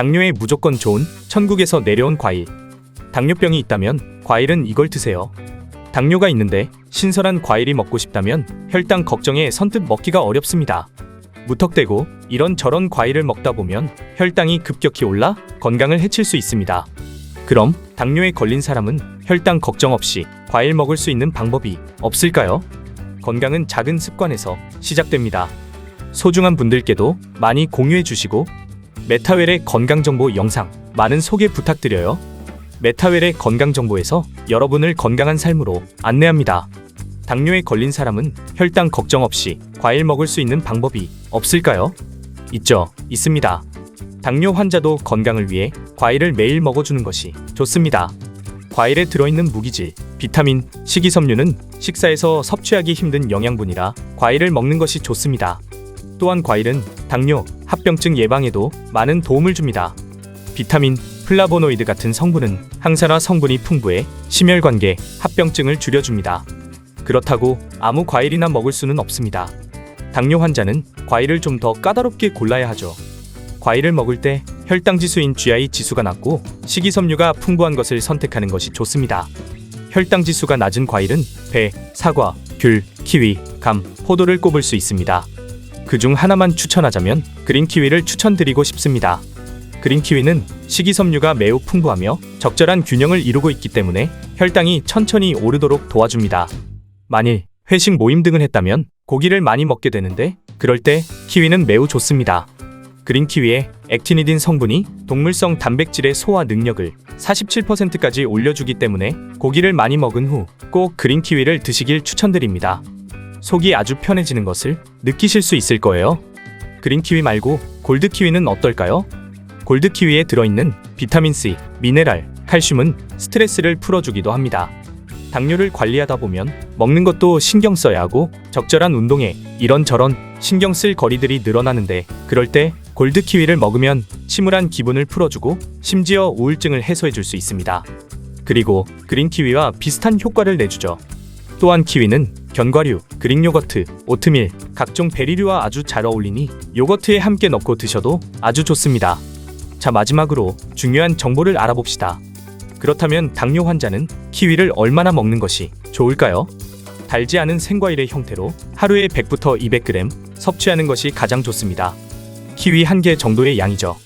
당뇨에 무조건 좋은 천국에서 내려온 과일. 당뇨병이 있다면 과일은 이걸 드세요. 당뇨가 있는데 신선한 과일이 먹고 싶다면 혈당 걱정에 선뜻 먹기가 어렵습니다. 무턱대고 이런 저런 과일을 먹다 보면 혈당이 급격히 올라 건강을 해칠 수 있습니다. 그럼 당뇨에 걸린 사람은 혈당 걱정 없이 과일 먹을 수 있는 방법이 없을까요? 건강은 작은 습관에서 시작됩니다. 소중한 분들께도 많이 공유해 주시고 메타웰의 건강 정보 영상 많은 소개 부탁드려요. 메타웰의 건강 정보에서 여러분을 건강한 삶으로 안내합니다. 당뇨에 걸린 사람은 혈당 걱정 없이 과일 먹을 수 있는 방법이 없을까요? 있죠. 있습니다. 당뇨 환자도 건강을 위해 과일을 매일 먹어주는 것이 좋습니다. 과일에 들어있는 무기질, 비타민, 식이섬유는 식사에서 섭취하기 힘든 영양분이라 과일을 먹는 것이 좋습니다. 또한 과일은 당뇨, 합병증 예방에도 많은 도움을 줍니다. 비타민, 플라보노이드 같은 성분은 항산화 성분이 풍부해 심혈관계, 합병증을 줄여줍니다. 그렇다고 아무 과일이나 먹을 수는 없습니다. 당뇨 환자는 과일을 좀 더 까다롭게 골라야 하죠. 과일을 먹을 때 혈당 지수인 GI 지수가 낮고 식이섬유가 풍부한 것을 선택하는 것이 좋습니다. 혈당 지수가 낮은 과일은 배, 사과, 귤, 키위, 감, 포도를 꼽을 수 있습니다. 그중 하나만 추천하자면 그린 키위를 추천드리고 싶습니다. 그린 키위는 식이섬유가 매우 풍부하며 적절한 균형을 이루고 있기 때문에 혈당이 천천히 오르도록 도와줍니다. 만일 회식 모임 등을 했다면 고기를 많이 먹게 되는데 그럴 때 키위는 매우 좋습니다. 그린 키위에 액티니딘 성분이 동물성 단백질의 소화 능력을 47%까지 올려주기 때문에 고기를 많이 먹은 후 꼭 그린 키위를 드시길 추천드립니다. 속이 아주 편해지는 것을 느끼실 수 있을 거예요. 그린 키위 말고 골드 키위는 어떨까요? 골드 키위에 들어있는 비타민 C, 미네랄, 칼슘은 스트레스를 풀어주기도 합니다. 당뇨를 관리하다 보면 먹는 것도 신경 써야 하고 적절한 운동에 이런저런 신경 쓸 거리들이 늘어나는데 그럴 때 골드 키위를 먹으면 침울한 기분을 풀어주고 심지어 우울증을 해소해 줄 수 있습니다. 그리고 그린 키위와 비슷한 효과를 내주죠. 또한 키위는 견과류, 그릭 요거트, 오트밀, 각종 베리류와 아주 잘 어울리니 요거트에 함께 넣고 드셔도 아주 좋습니다. 자, 마지막으로 중요한 정보를 알아봅시다. 그렇다면 당뇨 환자는 키위를 얼마나 먹는 것이 좋을까요? 달지 않은 생과일의 형태로 하루에 100부터 200g 섭취하는 것이 가장 좋습니다. 키위 한 개 정도의 양이죠.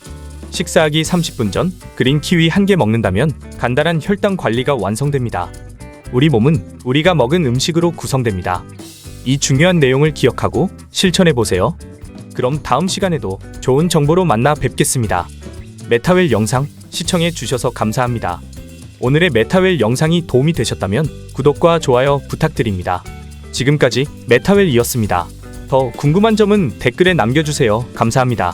식사하기 30분 전 그린 키위 한 개 먹는다면 간단한 혈당 관리가 완성됩니다. 우리 몸은 우리가 먹은 음식으로 구성됩니다. 이 중요한 내용을 기억하고 실천해 보세요. 그럼 다음 시간에도 좋은 정보로 만나 뵙겠습니다. 메타웰 영상 시청해 주셔서 감사합니다. 오늘의 메타웰 영상이 도움이 되셨다면 구독과 좋아요 부탁드립니다. 지금까지 메타웰이었습니다. 더 궁금한 점은 댓글에 남겨주세요. 감사합니다.